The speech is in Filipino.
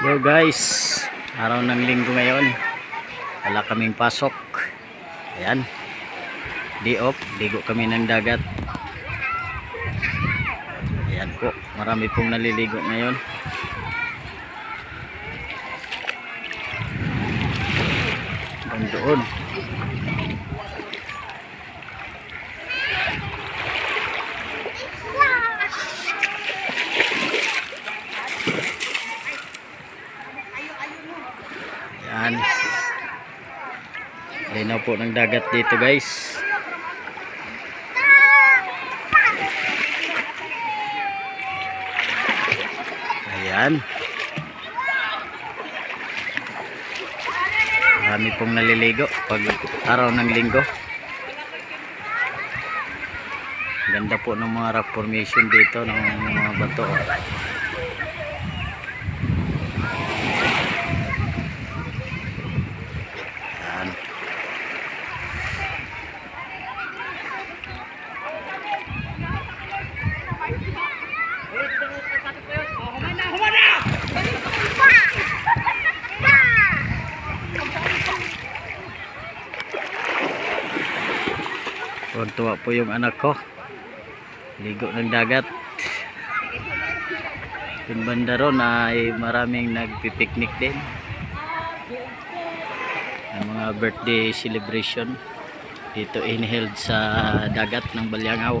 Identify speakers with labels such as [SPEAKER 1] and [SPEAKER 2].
[SPEAKER 1] Yo guys, araw ng linggo ngayon. Wala kaming pasok. Ayan. Di off, ligo kami ng dagat. Ayan po, marami pong naliligo ngayon. Hanggang doon. Yan. Linaw po ng dagat dito guys. Ayan. Marami pong naliligo pag araw ng linggo. Ganda po ng mga rock formation dito ng mga bato. Tuwa po yung anak ko. Ligo ng dagat. Yung banda ron ay maraming nagpipiknik din. Ang mga birthday celebration dito inheld sa dagat ng Balyangaw.